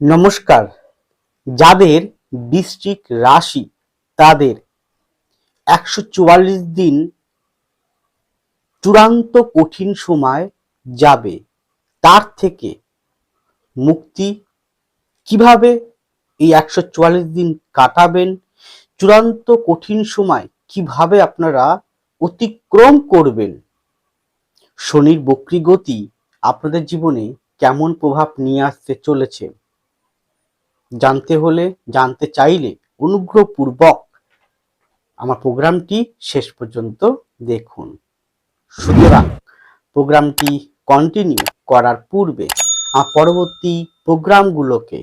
নমস্কার। যাদের বৃশ্চিক রাশি তাদের একশো চুয়াল্লিশ দিন চূড়ান্ত কঠিন সময় যাবে। তার থেকে মুক্তি কীভাবে এই একশো চুয়াল্লিশ দিন কাটাবেন? চূড়ান্ত কঠিন সময় কীভাবে আপনারা অতিক্রম করবেন? শনির বক্রী গতি আপনাদের জীবনে কেমন প্রভাব নিয়ে আসতে চলেছে? জানতে হলে, জানতে চাইলে অনুগ্রহপূর্বক আমার প্রোগ্রামটি শেষ পর্যন্ত দেখুন। সুতরাং প্রোগ্রামটি কন্টিনিউ করার পূর্বে আমার পরবর্তী প্রোগ্রামগুলোকে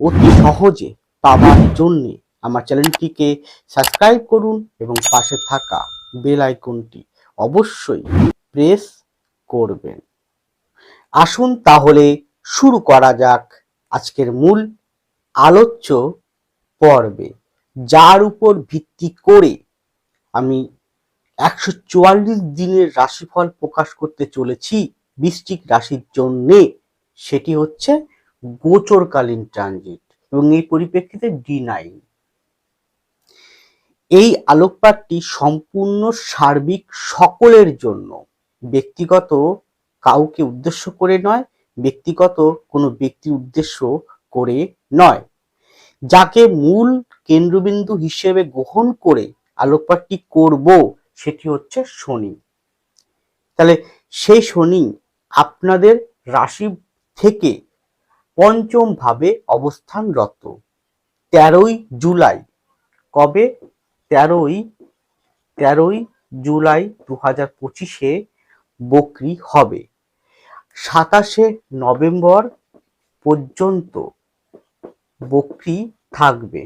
অতি সহজে পাওয়ার জন্যে আমার চ্যানেলটিকে সাবস্ক্রাইব করুন এবং পাশে থাকা বেল আইকনটি অবশ্যই প্রেস করবেন। আসুন তাহলে শুরু করা যাক আজকের মূল আলোচ্য পর্বে, যার উপর ভিত্তি করে আমি একশো চুয়াল্লিশ দিনের রাশিফল প্রকাশ করতে চলেছি বৃশ্চিক রাশির জন্যে, সেটি হচ্ছে গোচরকালীন ট্রানজিট এবং এই পরিপ্রেক্ষিতে ডি নাইন এই আলোকপাতটি সম্পূর্ণ সার্বিক সকলের জন্য, ব্যক্তিগত কাউকে উদ্দেশ্য করে নয়, ব্যক্তিগত কোনো ব্যক্তির উদ্দেশ্য করে নয়। যাকে মূল কেন্দ্রবিন্দু হিসেবে গ্রহণ করে আলোকপাতটি করব, সেটি হচ্ছে শনি। তাহলে সেই শনি আপনাদের রাশি থেকে পঞ্চম ভাবে অবস্থানরত। তেরোই জুলাই। কবে? তেরোই তেরোই জুলাই দু হাজার পঁচিশে বকরি হবে। সাতাশে নভেম্বর পর্যন্ত বকরি থাকবে।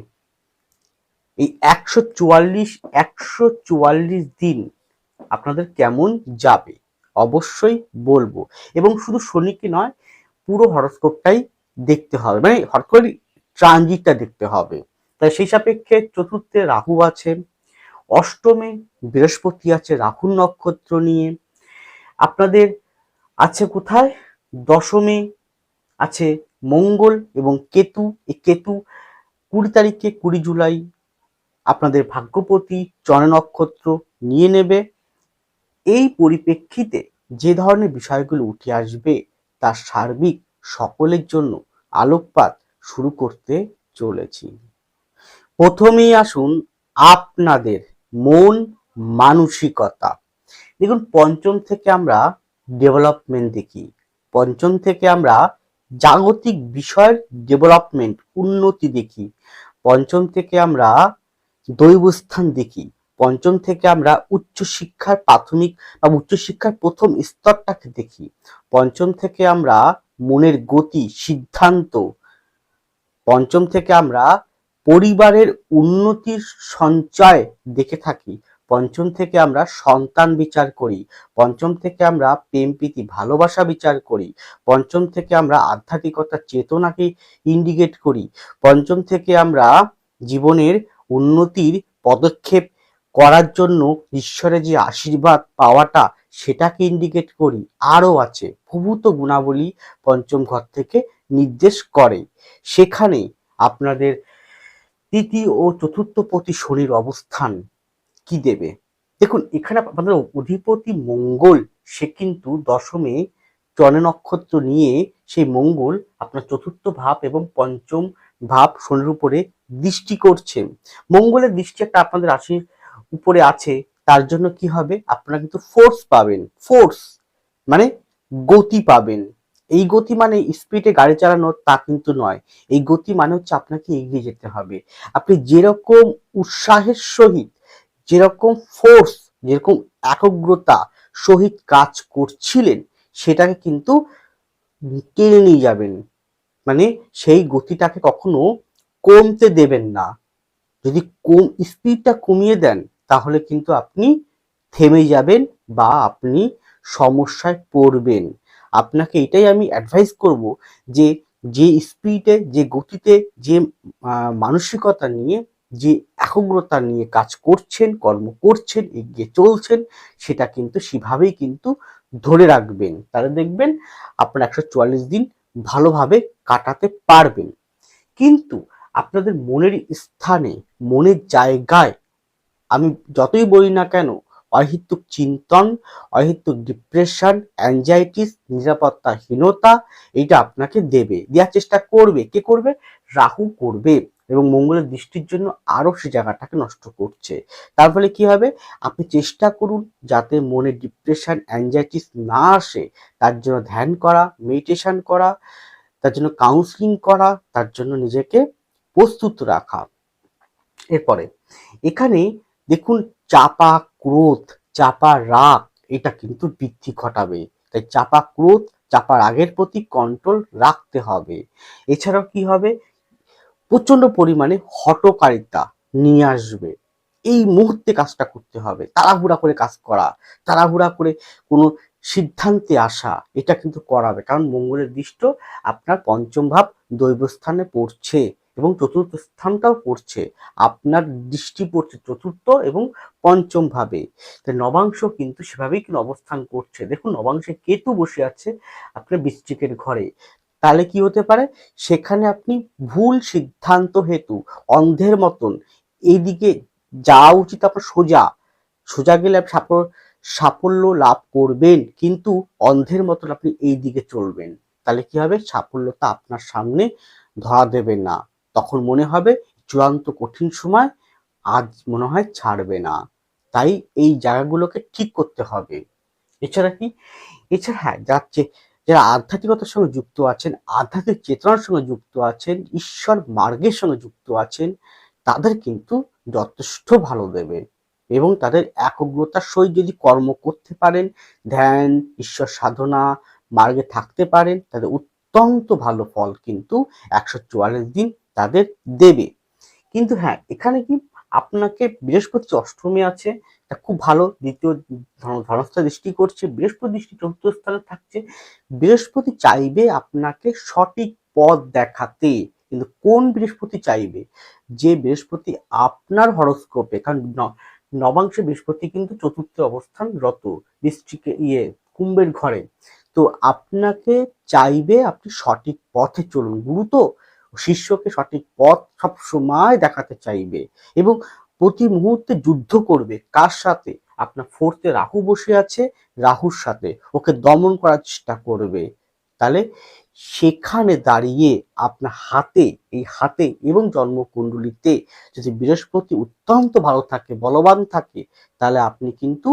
এই একশো চুয়াল্লিশ একশো চুয়াল্লিশ দিন আপনাদের কেমন যাবে? অবশ্যই বলব। এবং শুধু শনিকে নয়, পুরো হরস্কোপটাই দেখতে হবে। মানে হরস্কোপ ট্রানজিটটা দেখতে হবে। তাই সেই সাপেক্ষে চতুর্থে রাহু আছে, অষ্টমে বৃহস্পতি আছে রাহুর নক্ষত্র নিয়ে। আপনাদের আছে কোথায়? দশমে আছে মঙ্গল এবং কেতু, এই কেতু কুড়ি তারিখে কুড়ি জুলাই আপনাদের ভাগ্যপতি চন নক্ষত্র নিয়ে নেবে। এই পরিপ্রেক্ষিতে যে ধরনের বিষয়গুলো উঠে আসবে, তার সার্বিক সকলের জন্য আলোকপাত শুরু করতে চলেছি। প্রথমেই আসুন আপনাদের মন মানসিকতা। দেখুন, পঞ্চম থেকে আমরা ডেভেলপমেন্ট দেখি। পঞ্চম থেকে আমরা জাগতিক বিষয়ের ডেভেলপমেন্ট উন্নতি দেখি। পঞ্চম থেকে আমরা দৈবস্থান দেখি। পঞ্চম থেকে আমরা উচ্চশিক্ষার প্রাথমিক বা উচ্চশিক্ষার প্রথম স্তরটাকে দেখি। পঞ্চম থেকে আমরা মনের গতি, সিদ্ধান্ত। পঞ্চম থেকে আমরা পরিবারের উন্নতির সঞ্চয় দেখে থাকি। পঞ্চম থেকে আমরা সন্তান বিচার করি। পঞ্চম থেকে আমরা প্রেম, প্রীতি, ভালোবাসা বিচার করি। পঞ্চম থেকে আমরা আধ্যাত্মিকতার চেতনাকে ইন্ডিকেট করি। পঞ্চম থেকে আমরা জীবনের উন্নতির পদক্ষেপ করার জন্য ঈশ্বরের যে আশীর্বাদ পাওয়াটা, সেটাকে ইন্ডিকেট করি। আরও আছে প্রভূত গুণাবলী পঞ্চম ঘর থেকে নির্দেশ করে। সেখানে আপনাদের তৃতীয় ও চতুর্থ প্রতি শনির অবস্থান। কি দেবে? দেখুন, এখানে আপনাদের অধিপতি মঙ্গল, সে কিন্তু দশমে চনে নক্ষত্র নিয়ে সেই মঙ্গল আপনার চতুর্থ ভাব এবং পঞ্চম ভাব শনির উপরে দৃষ্টি করছে মঙ্গলের দৃষ্টি একটা আপনাদের রাশির উপরে আছে, তার জন্য কি হবে? আপনারা কিন্তু ফোর্স পাবেন ফোর্স মানে গতি পাবেন। এই গতি মানে স্পিডে গাড়ি চালানো তা কিন্তু নয়। এই গতি মানে হচ্ছে আপনাকে এগিয়ে যেতে হবে। আপনি যেরকম উৎসাহের সহিত যেরকম ফোর্স যেরকম একগ্রতা সহিত কাজ করছিলেন, সেটাকে কিন্তু টেনে নিয়ে যাবেন। মানে সেই গতিটাকে কখনো কমতে দেবেন না। যদি কম স্পিডটা কমিয়ে দেন, তাহলে কিন্তু আপনি থেমে যাবেন বা আপনি সমস্যায় পড়বেন। আপনাকে এটাই আমি অ্যাডভাইস করব যে যে স্পিডে যে গতিতে, যে মানসিকতা নিয়ে যে একগ্রতা নিয়ে কাজ করছেন, কর্ম করছেন, এগিয়ে চলছেন, সেটা কিন্তু সেভাবেই কিন্তু ধরে রাখবেন। তাহলে দেখবেন আপনার একশো চুয়াল্লিশ দিন ভালোভাবে কাটাতে পারবেন। কিন্তু আপনাদের মনের স্থানে, মনের জায়গায়, আমি যতই বলি না কেন, অহেতুক চিন্তন, অহেতুক ডিপ্রেশন অ্যাংজাইটিস নিরাপত্তাহীনতা এটা আপনাকে দেবে, দেওয়ার চেষ্টা করবে। কে করবে? রাহু করবে। এবং মঙ্গলের দৃষ্টির জন্য আরও সে জায়গাটাকে নষ্ট করছে। তার ফলে কী হবে? আপনি চেষ্টা করুন যাতে মনে ডিপ্রেশন অ্যাংজাইটিস না আসে, তার জন্য ধ্যান করা মেডিটেশন করা, তার জন্য কাউন্সিলিং করা, তার জন্য নিজেকে প্রস্তুত রাখা। এরপরে, এখানে দেখুন চাপা ক্রোধ, চাপা রাগ, এটা কিন্তু বৃদ্ধি ঘটাবে। তাই চাপা ক্রোধ চাপা রাগের প্রতি কন্ট্রোল রাখতে হবে। এছাড়াও কি হবে? প্রচণ্ড পরিমাণে হটকারিতা নিয়ে আসবে। এই মুহূর্তে কাজটা করতে হবে। তাড়াহুড়া করে কাজ করা, তাড়াহুড়া করে কোনো সিদ্ধান্তে আসা, এটা কিন্তু করাবে। কারণ মঙ্গলের দৃষ্ট আপনার পঞ্চম ভাব দৈবস্থানে পড়ছে এবং চতুর্থ স্থানটাও পড়ছে। আপনার দৃষ্টি পড়ছে চতুর্থ এবং পঞ্চম ভাবে। নবাংশ কিন্তু সেভাবেই কিন্তু অবস্থান করছে। দেখুন, নবাংশে কেতু বসে আছে আপনার বৃশ্চিকের ঘরে। তাহলে কি হতে পারে? সেখানে আপনি ভুল সিদ্ধান্ত হেতু অন্ধের মতন এইদিকে যাওয়া উচিত আপনার সোজা। সোজা গেলে আপনি সাফল্য লাভ করবেন, কিন্তু অন্ধের মতন আপনি এই দিকে চলবেন। তাহলে কি হবে? সাফল্যতা আপনার সামনে ধরা দেবে না। তখন মনে হবে চূড়ান্ত কঠিন সময় আজ মনে হয় ছাড়বে না। তাই এই জায়গাগুলোকে ঠিক করতে হবে। এছাড়া কি? এছাড়া হ্যাঁ যাচ্ছে যারা আধ্যাত্মিকতার সঙ্গে যুক্ত আছেন, আধ্যাত্মিক চেতনার সঙ্গে যুক্ত আছেন, ঈশ্বর মার্গের সঙ্গে যুক্ত আছেন, তাদের কিন্তু যথেষ্ট ভালো দেবে এবং তাদের একগ্রতার সহিত যদি কর্ম করতে পারেন, ধ্যান, ঈশ্বর সাধনা, মার্গে থাকতে পারেন, তাদের অত্যন্ত ভালো ফল কিন্তু একশো চুয়াল্লিশ দিন তাদের দেবে। কিন্তু হ্যাঁ এখানে কি আপনাকে বৃহস্পতি অষ্টমী আছে তা খুব ভালো দ্বিতীয় ধনস্থা দৃষ্টি করছে, বৃহস্পতি দৃষ্টি চতুর্থ স্থানে থাকছে। বৃহস্পতি চাইবে আপনাকে সঠিক পথ দেখাতে, কিন্তু কোন বৃহস্পতি চাইবে? যে বৃহস্পতি আপনার হরস্কোপে, কারণ নবাংশে বৃহস্পতি কিন্তু চতুর্থ অবস্থান রত দৃষ্টিকে ইয়ে কুম্ভের ঘরে। তো আপনাকে চাইবে আপনি সঠিক পথে চলুন। গুরু তো, শিষ্যকে সঠিক পথ সব সময় দেখাতে চাইবে। এবং প্রতি মুহূর্তে যুদ্ধ করবে, কার সাথে? আপনার ফোর্থে রাহু বসে আছে, রাহুর সাথে। ওকে দমন করার চেষ্টা করবে। তাহলে সেখানে দাঁড়িয়ে আপনার হাতে, এই হাতে এবং জন্মকুণ্ডলিতে যদি বৃহস্পতি অত্যন্ত ভালো থাকে, বলবান থাকে, তাহলে আপনি কিন্তু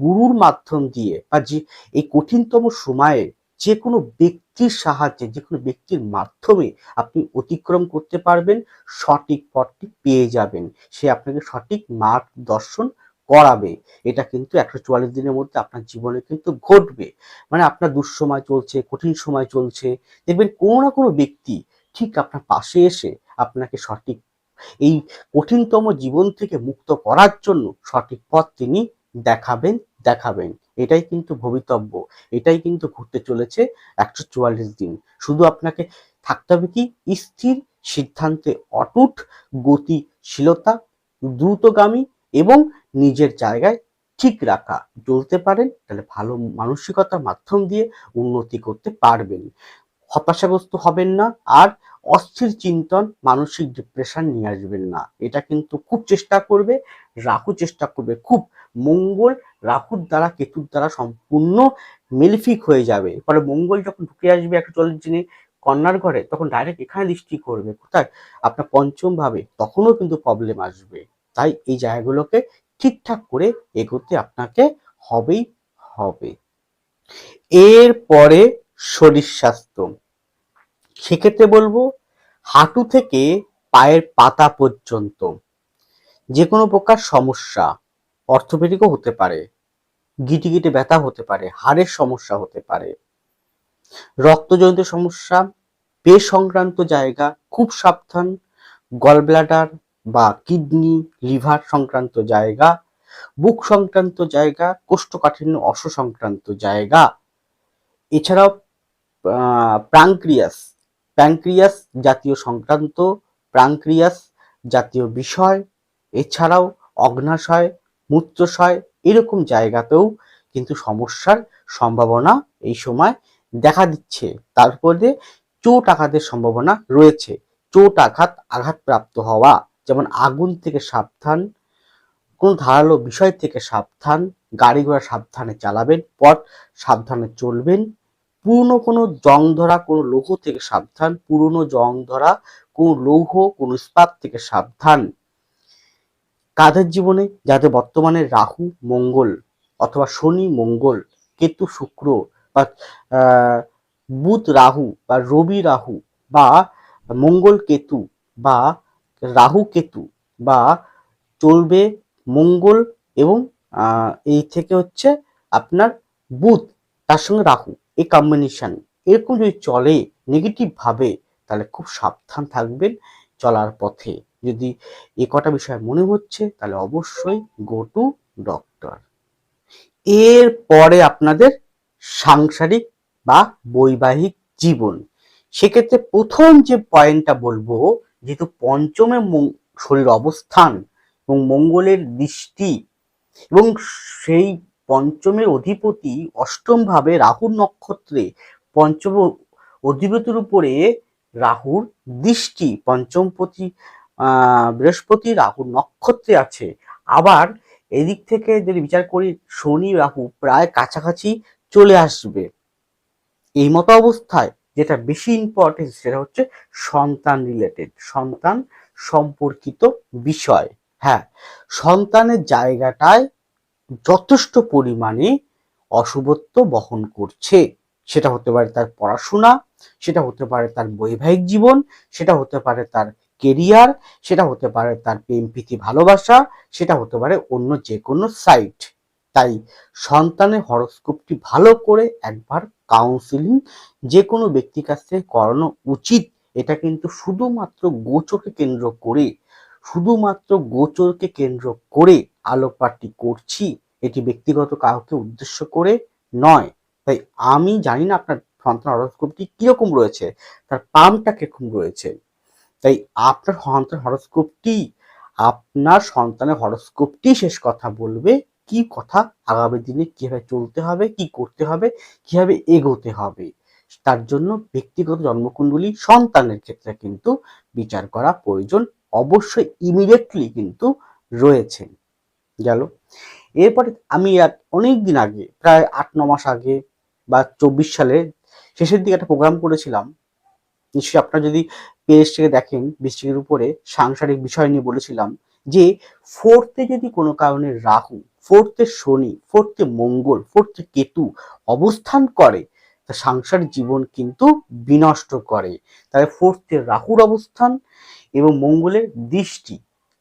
গুরুর মাধ্যম দিয়ে বা যে এই কঠিনতম সময়ে যে কোনো ব্যক্তির সাহায্যে যে কোনো ব্যক্তির মাধ্যমে আপনি অতিক্রম করতে পারবেন, সঠিক পথটি পেয়ে যাবেন। সে আপনাকে সঠিক মার্গদর্শন করাবে। এটা কিন্তু একশো চুয়াল্লিশ দিনের মধ্যে আপনার জীবনে কিন্তু ঘটবে। মানে আপনার দুঃসময় চলছে, কঠিন সময় চলছে, দেখবেন কোনো না কোনো ব্যক্তি ঠিক আপনার পাশে এসে আপনাকে সঠিক, এই কঠিনতম জীবন থেকে মুক্ত করার জন্য সঠিক পথ তিনি দেখাবেন দেখাবেন। এটাই কিন্তু ভবিতব্য, এটাই কিন্তু ঘুরতে চলেছে একশো চুয়াল্লিশ দিন। শুধু আপনাকে থাকতে হবে কি, স্থির সিদ্ধান্তে, অটুট গতিশীলতা, দ্রুতগামী এবং নিজের জায়গায় ঠিক রাখা। চলতে পারেন, তাহলে ভালো মানসিকতার মাধ্যম দিয়ে উন্নতি করতে পারবেন। হতাশাগ্রস্ত হবেন না, আর অস্থির চিন্তন, মানসিক ডিপ্রেশন নিয়ে আসবেন না। এটা কিন্তু খুব চেষ্টা করবে রাহু চেষ্টা করবে। খুব মঙ্গল রাহুর দ্বারা, কেতুর দ্বারা সম্পূর্ণ মেলিফিক হয়ে যাবে। পরে মঙ্গল যখন ঢুকে আসবে একটা চল্লিশ দিনে কন্যার ঘরে, তখন ডাইরেক্ট এখানে দৃষ্টি করবে। কোথায়? আপনার পঞ্চম ভাবে, তখনও কিন্তু প্রবলেম আসবে। তাই এই জায়গাগুলোকে ঠিকঠাক করে এগোতে আপনাকে হবেই হবে। এরপরে শরীর স্বাস্থ্য। সেক্ষেত্রে বলব, হাঁটু থেকে পায়ের পাতা পর্যন্ত যে কোনো প্রকার সমস্যা অর্থোপেডিকও হতে পারে গিটি গিটে ব্যথা হতে পারে, হাড়ের সমস্যা হতে পারে, রক্তজনিত সমস্যা পে সংক্রান্ত জায়গা খুব সাবধান গল ব্লাডার বা কিডনি লিভার সংক্রান্ত জায়গা, বুক সংক্রান্ত জায়গা, কোষ্ঠকাঠিন্য অস সংক্রান্ত জায়গা। এছাড়াও প্রাঙ্ক্রিয়াস প্যাঙ্ক্রিয়াস জাতীয় সংক্রান্ত, প্রাঙ্ক্রিয়াস জাতীয় বিষয়, এছাড়াও অগ্নাশয়, মূত্রশয় এরকম জায়গাতেও কিন্তু সমস্যার সম্ভাবনা এই সময় দেখা দিচ্ছে। তারপরে চোট আঘাতের সম্ভাবনা রয়েছে। চোট আঘাত আঘাতপ্রাপ্ত হওয়া, যেমন আগুন থেকে সাবধান, কোনো ধারালো বিষয় থেকে সাবধান, গাড়ি ঘোড়া সাবধানে চালাবেন, পথ সাবধানে চলবেন পুরনো কোনো জং ধরা কোনো লৌহ থেকে সাবধান, পুরনো জং ধরা কোনো লৌহ, কোনো ইস্পাত থেকে সাবধান। কাদের জীবনে? যাদের বর্তমানে রাহু, মঙ্গল অথবা শনি, মঙ্গল, কেতু, শুক্র বা বুধ রাহু বা রবি রাহু বা মঙ্গল কেতু বা রাহু কেতু বা চলবে মঙ্গল এবং এই থেকে হচ্ছে আপনার বুধ, তার সঙ্গে রাহু। এই কম্বিনেশন এরকম যদি চলে নেগেটিভ ভাবে, তাহলে খুব সাবধান থাকবেন চলার পথে। যদি এ কটা বিষয় মনে হচ্ছে, তাহলে অবশ্যই গো টু ডক্টর এর পরে আপনাদের সাংসারিক বা বৈবাহিক জীবন। সেক্ষেত্রে প্রথম যে পয়েন্টটা বলব, যেহেতু পঞ্চমে শরীর অবস্থান এবং মঙ্গলের দৃষ্টি এবং সেই পঞ্চমের অধিপতি অষ্টম ভাবে রাহুর নক্ষত্রে পঞ্চম অধিপতির উপরে রাহুর দৃষ্টি, পঞ্চমপতি বৃহস্পতি রাহুর নক্ষত্রে আছে। আবার এদিক থেকে যদি বিচার করি, শনি রাহু প্রায় কাছাকাছি চলে আসবে। এই মতো অবস্থায় যেটা বেশি ইম্পর্টেন্ট সেটা হচ্ছে সন্তান রিলেটেড সন্তান সম্পর্কিত বিষয়। হ্যাঁ সন্তানের জায়গাটায় যথেষ্ট পরিমাণে অশুভত্ব বহন করছে। সেটা হতে পারে তার পড়াশোনা, সেটা হতে পারে তার বৈবাহিক জীবন, সেটা হতে পারে তার কেরিয়ার সেটা হতে পারে তার প্রেম, প্রীতি, ভালোবাসা, সেটা হতে পারে অন্য যে কোনো সাইট তাই সন্তানের হরস্কোপটি ভালো করে একবার কাউন্সিলিং যে কোনো ব্যক্তির কাছ থেকে করানো উচিত। এটা কিন্তু শুধুমাত্র গোচরকে কেন্দ্র করে, শুধুমাত্র গোচরকে কেন্দ্র করে আলোকপাতটি করছি, এটি ব্যক্তিগত কাউকে উদ্দেশ্য করে নয়। তাই আমি জানি না আপনার সন্তান হরস্কোপটি কীরকম রয়েছে, তার পামটা কীরকম রয়েছে। তাই আপনার সন্তান হরস্কোপটি, আপনার সন্তানের হরস্কোপটি শেষ কথা বলবে, কি কথা, আগামী দিনে কীভাবে চলতে হবে, কি করতে হবে, কীভাবে এগোতে হবে। তার জন্য ব্যক্তিগত জন্মকুণ্ডলী সন্তানের ক্ষেত্রে কিন্তু বিচার করা প্রয়োজন, অবশ্যই ইমিডিয়েটলি কিন্তু রয়েছে। গেল। এরপরে আমি অনেক দিন আগে, প্রায় আট, ন মাস আগে বা চব্বিশ সালে শেষের দিকে একটা প্রোগ্রাম করেছিলাম। নিশ্চয়ই আপনারা যদি পেজ থেকে দেখেন বৃষ্টিকের উপরে সাংসারিক বিষয় নিয়ে বলেছিলাম যে ফোর্থে যদি কোনো কারণে রাহু ফোর্থে শনি ফোর্থে মঙ্গল ফোর্থে কেতু অবস্থান করে, তা সাংসারিক জীবন কিন্তু বিনষ্ট করে। তাহলে ফোর্থে রাহুর অবস্থান এবং মঙ্গলের দৃষ্টি।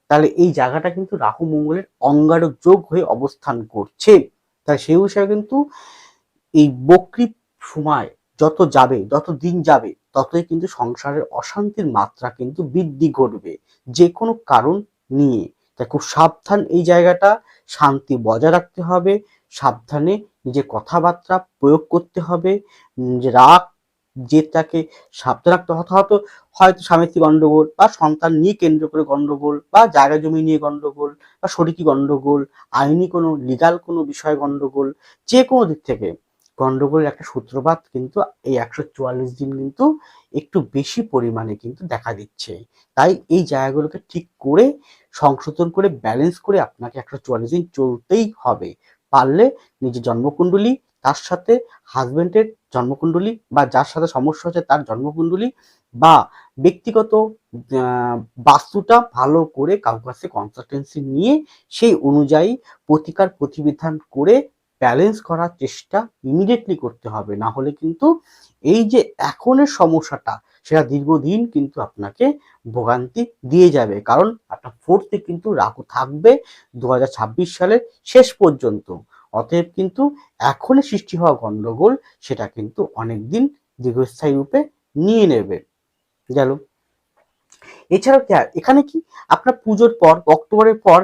তাহলে এই জায়গাটা কিন্তু রাহু মঙ্গলের অঙ্গারক যোগ হয়ে অবস্থান করছে। তাই সেই হিসাবে কিন্তু এই বকরি সময় যত যাবে, যত দিন যাবে, ততই কিন্তু সংসারের অশান্তির মাত্রা কিন্তু বৃদ্ধি ঘটবে যে কোনো কারণ নিয়ে। তাই খুব সাবধান এই জায়গাটা, শান্তি বজায় রাখতে হবে, সাবধানে নিজের কথাবার্তা প্রয়োগ করতে হবে রাগ জেদটাকে সাবধান রাখতে হবে। হয়তো স্বামী স্ত্রী গন্ডগোল বা সন্তান নিয়ে কেন্দ্র করে গন্ডগোল বা জায়গা জমি নিয়ে গন্ডগোল বা শরিকি গন্ডগোল, আইনি কোনো লিগাল কোনো বিষয় গন্ডগোল, যে কোনো দিক থেকে। গন্ডগোলের একটা সূত্রপাত কিন্তু এই একশো চুয়াল্লিশ দিন কিন্তু একটু বেশি পরিমাণে কিন্তু দেখা দিচ্ছে। তাই এই জায়গাগুলোকে ঠিক করে, সংশোধন করে ব্যালেন্স করে আপনাকে একশো চুয়াল্লিশ দিন চলতেই হবে। পারলে নিজের জন্মকুণ্ডলী তার সাথে হাজবেন্ডের জন্মকুণ্ডলী বা যার সাথে সমস্যা হচ্ছে তার জন্মকুণ্ডলী বা ব্যক্তিগত বাস্তুটা ভালো করে কারোর কাছে কনসালটেন্সি নিয়ে সেই অনুযায়ী প্রতিকার প্রতিবিধান করে ব্যালেন্স করার চেষ্টা ইমিডিয়েটলি করতে হবে। না হলে কিন্তু এই যে এখনের সমস্যাটা, সেটা দীর্ঘদিন কিন্তু আপনাকে ভোগান্তি দিয়ে যাবে। কারণ আপনার ফোর্থে কিন্তু রাহু থাকবে দু সালের শেষ পর্যন্ত। অতএব কিন্তু এখনই সৃষ্টি হওয়া গন্ডগোল সেটা কিন্তু অনেকদিন দীর্ঘস্থায়ী রূপে নিয়ে নেবে। গেল। এছাড়াও কি এখানে কি? আপনার পুজোর পর, অক্টোবরের পর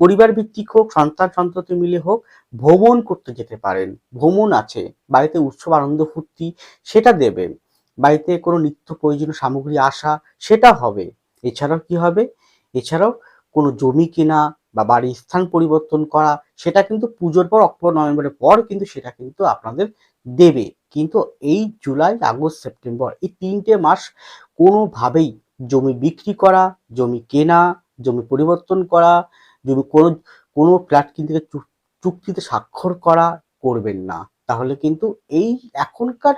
পরিবার ভিত্তিক হোক, সন্তান সন্ততি মিলে হোক, ভ্রমণ করতে যেতে পারেন। ভ্রমণ আছে, বাড়িতে উৎসব, আনন্দ, ফুর্তি সেটা দেবেন বাড়িতে কোনো নিত্য প্রয়োজনীয় সামগ্রী আসা সেটা হবে। এছাড়াও কি হবে? এছাড়াও কোনো জমি কেনা বা বাড়ির স্থান পরিবর্তন করা, সেটা কিন্তু পুজোর পর অক্টোবর, নভেম্বরের পর কিন্তু সেটা কিন্তু আপনাদের দেবে। কিন্তু এই জুলাই, আগস্ট, সেপ্টেম্বর এই তিনটে মাস কোনোভাবেই জমি বিক্রি করা, জমি কেনা, জমি পরিবর্তন করা, জমি কোনো কোনো ফ্ল্যাট কিনতে চুক্তিতে স্বাক্ষর করা করবেন না। তাহলে কিন্তু এই এখনকার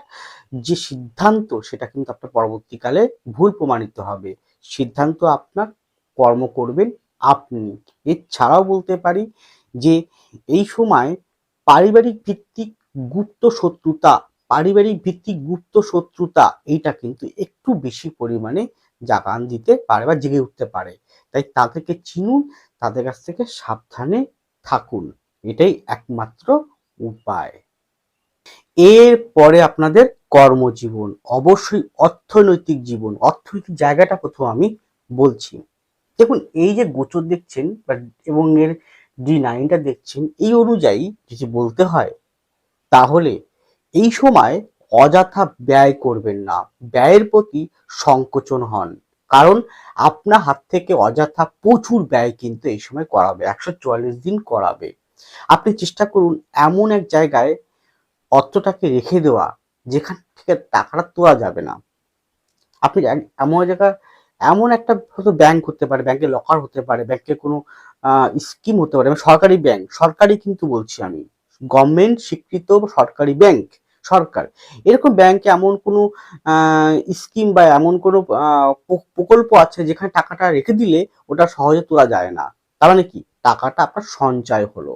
যে সিদ্ধান্ত, সেটা কিন্তু আপনার পরবর্তীকালে ভুল প্রমাণিত হবে। সিদ্ধান্ত আপনার কর্ম করবেন আপনি। এছাড়াও বলতে পারি যে এই সময় পারিবারিক ভিত্তিক গুপ্ত শত্রুতা, পারিবারিক ভিত্তিক গুপ্ত শত্রুতা, এইটা কিন্তু একটু বেশি পরিমাণে জাগান দিতে পারে বা জেগে উঠতে পারে। তাই তাদেরকে চিনুন, তাদের কাছ থেকে সাবধানে থাকুন। এটাই একমাত্র উপায়। এর পরে আপনাদের কর্মজীবন, অবশ্যই অর্থনৈতিক জীবন, অর্থনৈতিক জায়গাটা প্রথম আমি বলছি। দেখুন, এই যে গোচর দেখছেন বা- এবং এর ডি নাইনটা দেখছেন, এই অনুযায়ী যদি বলতে হয়, তাহলে এই সময় অযথা ব্যয় করবেন না। ব্যয়ের প্রতি সংকোচন হন। কারণ আপনার হাত থেকে অযথা প্রচুর ব্যয় কিন্তু এই সময় করাবে, একশো চুয়াল্লিশ দিন করাবে। আপনি চেষ্টা করুন এমন এক জায়গায় অর্থটাকে রেখে দেওয়া, যেখান থেকে টাকাটা তোলা যাবে না। আপনি এমন জায়গা এমন একটা হয়তো ব্যাংক হতে পারে ব্যাংকের লকার হতে পারে ব্যাংকের কোনো স্কিম হতে পারে মানে সরকারি ব্যাংক সরকারি কিন্তু বলছি আমি গভর্নমেন্ট স্বীকৃত সরকারি ব্যাংক সরকার, এরকম ব্যাংকে এমন কোনো স্কিম বা এমন কোনো প্রকল্প আছে যেখানে টাকাটা রেখে দিলে ওটা সহজে তোলা যায় না, তার মানে কি? টাকাটা আপনার সঞ্চয় হলো।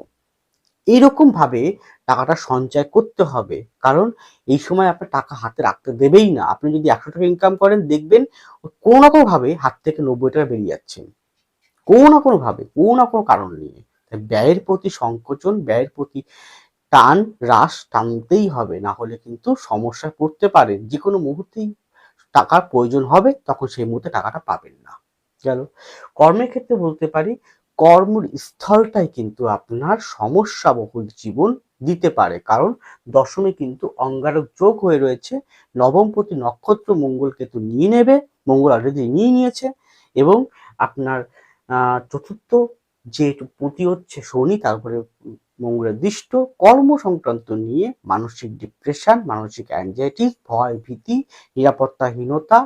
এইরকম ভাবে টাকাটা সঞ্চয় করতে হবে। কারণ এই সময় আপনার টাকা হাতে রাখতে দেবেই না। আপনি যদি একশো টাকা ইনকাম করেন, দেখবেন কোনো না কোনো ভাবে হাত থেকে নব্বই টাকা বেরিয়ে যাচ্ছে। কোনো না কোনো ভাবে, কোনো না কোনো কারণ নিয়ে। তাই ব্যয়ের প্রতি সংকোচন, ব্যয়ের প্রতি টান, হ্রাস টানতেই হবে। না হলে কিন্তু সমস্যায় পড়তে পারেন যে কোনো মুহূর্তেই টাকার প্রয়োজন হবে, তখন সেই মুহূর্তে টাকাটা পাবেন না। গেল। কর্মের ক্ষেত্রে বলতে পারি কর্মর স্থলটাই কিন্তু আপনার সমস্যা বহুল জীবন দিতে পারে। কারণ দশমে কিন্তু অঙ্গারক যোগ হয়ে রয়েছে। নবমপতি নক্ষত্র মঙ্গল কেতু নিয়ে নেবে, মঙ্গল অলরেডি নিয়ে নিয়েছে এবং আপনার চতুর্থ যে পতি হচ্ছে শনি, তারপরে মঙ্গলের দৃষ্ট, কর্ম সংক্রান্ত নিয়ে মানসিক ডিপ্রেশন মানসিক অ্যাংজাইটি ভয়, ভীতি, নিরাপত্তাহীনতা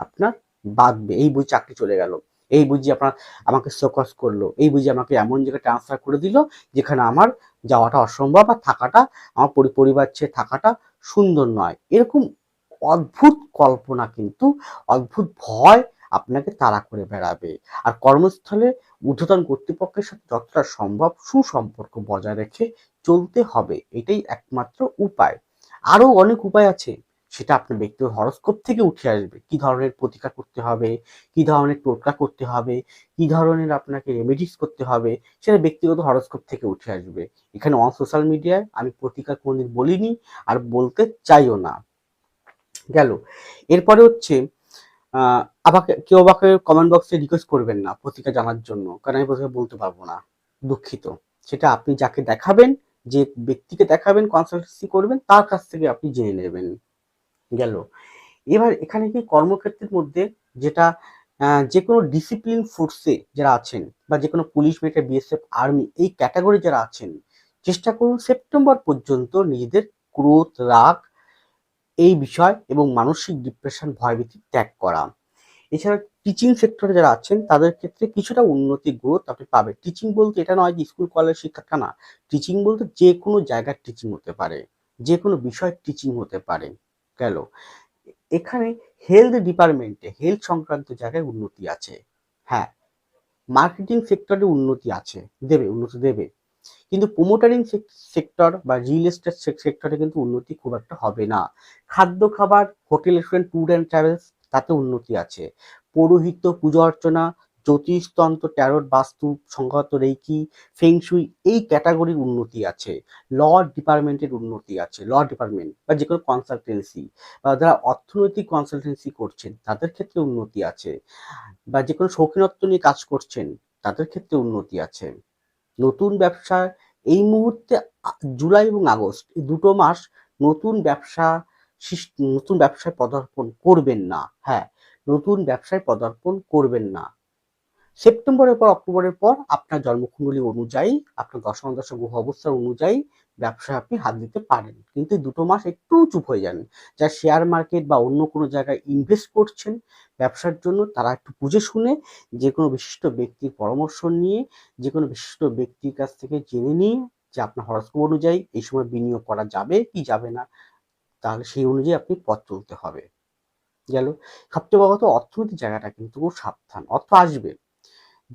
আপনার বাঁধবে। এই বই চাকরি চলে গেল। এই বুঝি আপনার আমাকে সকস করল। এই বুঝি আমাকে এমন জায়গায় ট্রান্সফার করে দিল, যেখানে আমার যাওয়াটা অসম্ভব আর থাকাটা, আমার পরি- পরিবার চেয়ে থাকাটা সুন্দর নয়। এরকম অদ্ভুত কল্পনা কিন্তু, অদ্ভুত ভয় আপনাকে তাড়া করে বেড়াবে। আর কর্মস্থলে ঊর্ধ্বতন কর্তৃপক্ষের সাথে যতটা সম্ভব সুসম্পর্ক বজায় রেখে চলতে হবে, এটাই একমাত্র উপায়। আরও অনেক উপায় আছে। সেটা আপনার ব্যক্তিগত হরস্কোপ থেকে উঠে আসবে। কি ধরনের প্রতিকার করতে হবে? কি ধরনের টোটকা করতে হবে? কি ধরনের আপনাকে রেমেডিস করতে হবে? সেটা ব্যক্তিগত হরস্কোপ থেকে উঠে আসবে। এখানে অন সোশ্যাল মিডিয়ায় আমি প্রতিকার কোনোদিন বলিনি আর বলতে চাইও না। গেল। এরপরে হচ্ছে আমাকে কেউ আমাকে কমেন্ট বক্সে রিকোয়েস্ট করবেন না প্রতিকার জানার জন্য, কারণ আমি প্রতিকার বলতে পারব না। দুঃখিত। সেটা আপনি যাকে দেখাবেন, যে ব্যক্তিকে দেখাবেন কনসালটেন্সি করবেন, তার কাছ থেকে আপনি জেনে নেবেন। গেল। এবার এখানে কি কর্মক্ষেত্রের মধ্যে যেটা যে কোনো ডিসিপ্লিন ফোর্সে যারা আছেন বা যে কোনো পুলিশ মিলিটারি বিএসএফ আর্মি এই ক্যাটাগরি যারা আছেন, চেষ্টা করুন সেপ্টেম্বর পর্যন্ত নিজেদের ক্রোধ, রাগ এই বিষয় এবং মানসিক ডিপ্রেশন ভয়ভীতি ত্যাগ করা। এছাড়া টিচিং সেক্টরে যারা আছেন, তাদের ক্ষেত্রে কিছুটা উন্নতি গ্রোথ আপনি পাবেন। টিচিং বলতে এটা নয় যে স্কুল কলেজ শিক্ষাটা না। টিচিং বলতে যে কোনো জায়গার টিচিং হতে পারে। যে কোনো বিষয় টিচিং হতে পারে। গেল। এখানে হেলথ ডিপার্টমেন্টে হেলথ সংক্রান্ত জায়গায় উন্নতি আছে। হ্যাঁ মার্কেটিং সেক্টরে উন্নতি আছে, দেবে, উন্নতি দেবে। কিন্তু প্রোমোটারিং সেক্টর বা রিয়েল এস্টেট সেক্টরে কিন্তু উন্নতি খুব একটা হবে না। খাদ্য, খাবার hotel restaurant tour and travels তাতে উন্নতি আছে। পৌরোহিত্য, পূজা অর্চনা জ্যোতিষতন্ত্র ট্যারট বাস্তু সংগত রেকি ফেংশুই এই ক্যাটাগরির উন্নতি আছে। ল ডিপার্টমেন্টের উন্নতি আছে। ল ডিপার্টমেন্ট বা যে কোনো কনসালটেন্সি বা যারা অর্থনৈতিক কনসালটেন্সি করছেন, তাদের ক্ষেত্রে উন্নতি আছে। বা যে কোনো শৌখিনত্ব নিয়ে কাজ করছেন, তাদের ক্ষেত্রে উন্নতি আছে। নতুন ব্যবসা, এই মুহূর্তে জুলাই এবং আগস্ট, এই দুটো মাস নতুন ব্যবসা নতুন ব্যবসায় পদার্পণ করবেন না। হ্যাঁ নতুন ব্যবসায় পদার্পণ করবেন না। সেপ্টেম্বরের পর, অক্টোবরের পর আপনার জন্মকুণ্ডলী অনুযায়ী, আপনার দশম দশ গ্রহ অবস্থার অনুযায়ী ব্যবসায় আপনি হাত দিতে পারেন। কিন্তু দুটো মাস একটু চুপ হয়ে যান। যা শেয়ার মার্কেট বা অন্য কোনো জায়গায় ইনভেস্ট করছেন, ব্যবসার জন্য তারা একটু বুঝে শুনে যে কোনো বিশিষ্ট ব্যক্তির পরামর্শ নিয়ে যে কোনো বিশিষ্ট ব্যক্তির কাছ থেকে জেনে নিয়ে যে আপনার হরস্কোপ অনুযায়ী এই সময় বিনিয়োগ করা যাবে, কি যাবে না, তাহলে সেই অনুযায়ী আপনি পথ চলতে হবে। গেল? সবচেয়ে বড় কথা, অর্থনৈতিক জায়গাটা কিন্তু সাবধান। অর্থ আসবে।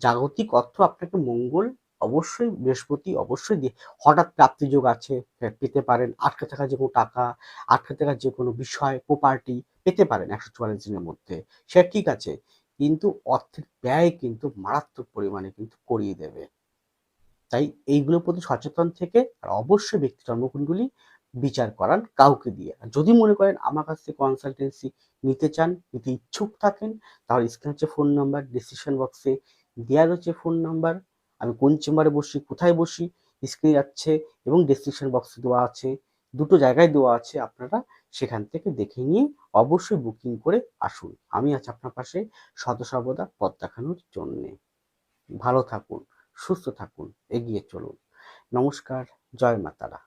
জাগতিক অর্থ আপনাকে মঙ্গল অবশ্যই, বৃহস্পতি অবশ্যই দিয়ে হঠাৎ প্রাপ্তি যোগ আছে পেতে পারেন। আটকে থাকা যে কোনো টাকা, আটকে থাকা যে কোনো বিষয় প্রপার্টি পেতে পারেন একশো চুয়াল্লিশ দিনের মধ্যে। সেটা ঠিক আছে, কিন্তু অর্থের ব্যয় কিন্তু মারাত্মক পরিমাণে কিন্তু করিয়ে দেবে। তাই এইগুলোর প্রতি সচেতন থেকে আর অবশ্যই ব্যক্তি জন্মকুণ্ডলী বিচার করান কাউকে দিয়ে। যদি মনে করেন আমার কাছ থেকে কনসালটেন্সি নিতে চান, নিতে ইচ্ছুক থাকেন, তাহলে স্ক্রিন হচ্ছে ফোন নাম্বার ডিসক্রিপশন বক্সে দেওয়া রয়েছে ফোন নাম্বার আমি কোন চেম্বারে বসি কোথায় বসি স্ক্রিনে যাচ্ছে এবং ডিসক্রিপশন বক্সে দেওয়া আছে, দুটো জায়গায় দেওয়া আছে, আপনারা সেখান থেকে দেখে নিয়ে অবশ্যই বুকিং করে আসুন। আমি আছি আপনার পাশে সর্বদা পথ দেখানোর জন্যে। ভালো থাকুন, সুস্থ থাকুন, এগিয়ে চলুন। নমস্কার, জয় মাতারা।